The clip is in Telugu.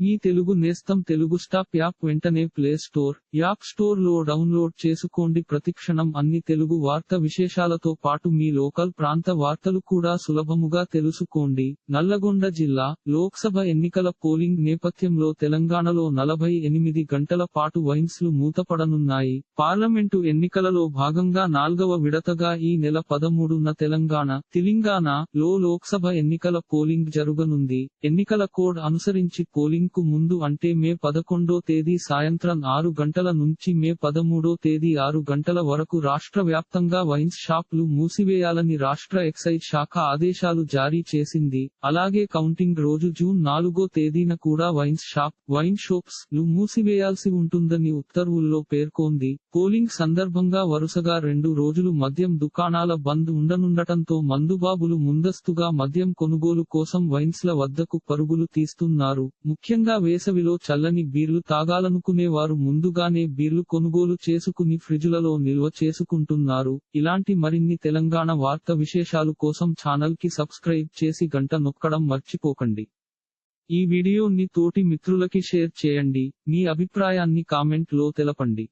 మీ తెలుగు నేస్తం తెలుగు స్టాప్ యాప్ వెంటనే ప్లే స్టోర్ యాప్ స్టోర్లో డౌన్లోడ్ చేసుకోండి. ప్రతిక్షణం అన్ని తెలుగు వార్త విశేషాలతో పాటు మీ లోకల్ ప్రాంత వార్తలు కూడా సులభముగా తెలుసుకోండి. నల్లగొండ జిల్లా లోక్సభ ఎన్నికల పోలింగ్ నేపథ్యంలో తెలంగాణలో నలభై ఎనిమిది గంటల పాటు వైన్స్లు మూతపడనున్నాయి. పార్లమెంటు ఎన్నికలలో భాగంగా నాల్గవ విడతగా ఈ నెల పదమూడున తెలంగాణ తెలంగాణ లో లోక్సభ ఎన్నికల పోలింగ్ జరుగనుంది. ఎన్నికల కోడ్ అనుసరించి పోలింగ్ కు ముందు అంటే మే పదకొండో తేదీ సాయంత్రం ఆరు గంటల నుంచి మే పదమూడో తేదీ ఆరు గంటల వరకు రాష్ట్ర వ్యాప్తంగా వైన్స్ షాప్లు మూసివేయాలని రాష్ట్ర ఎక్సైజ్ శాఖ ఆదేశాలు జారీ చేసింది. అలాగే కౌంటింగ్ రోజు జూన్ నాలుగో తేదీన కూడా వైన్స్ షాప్ వైన్ షాప్స్లు మూసివేయాల్సి ఉంటుందని ఉత్తర్వుల్లో పేర్కొంది. పోలింగ్ సందర్భంగా వరుసగా రెండు రోజులు మద్యం దుకాణాల బంద్ ఉండనుండటంతో మందుబాబులు ముందస్తుగా మద్యం కొనుగోలు కోసం వైన్స్ల వద్దకు పరుగులు తీస్తున్నారు. ముఖ్యంగా వేసవిలో చల్లని బీర్లు తాగాలనుకునే వారు ముందుగానే బీర్లు కొనుగోలు చేసుకుని ఫ్రిజ్లలో నిల్వ చేసుకుంటున్నారు. ఇలాంటి మరిన్ని తెలంగాణ వార్త విశేషాలు కోసం ఛానల్కి సబ్స్క్రైబ్ చేసి గంట నొక్కడం మర్చిపోకండి. ఈ వీడియోని తోటి మిత్రులకి షేర్ చేయండి. మీ అభిప్రాయాన్ని కామెంట్లో తెలపండి.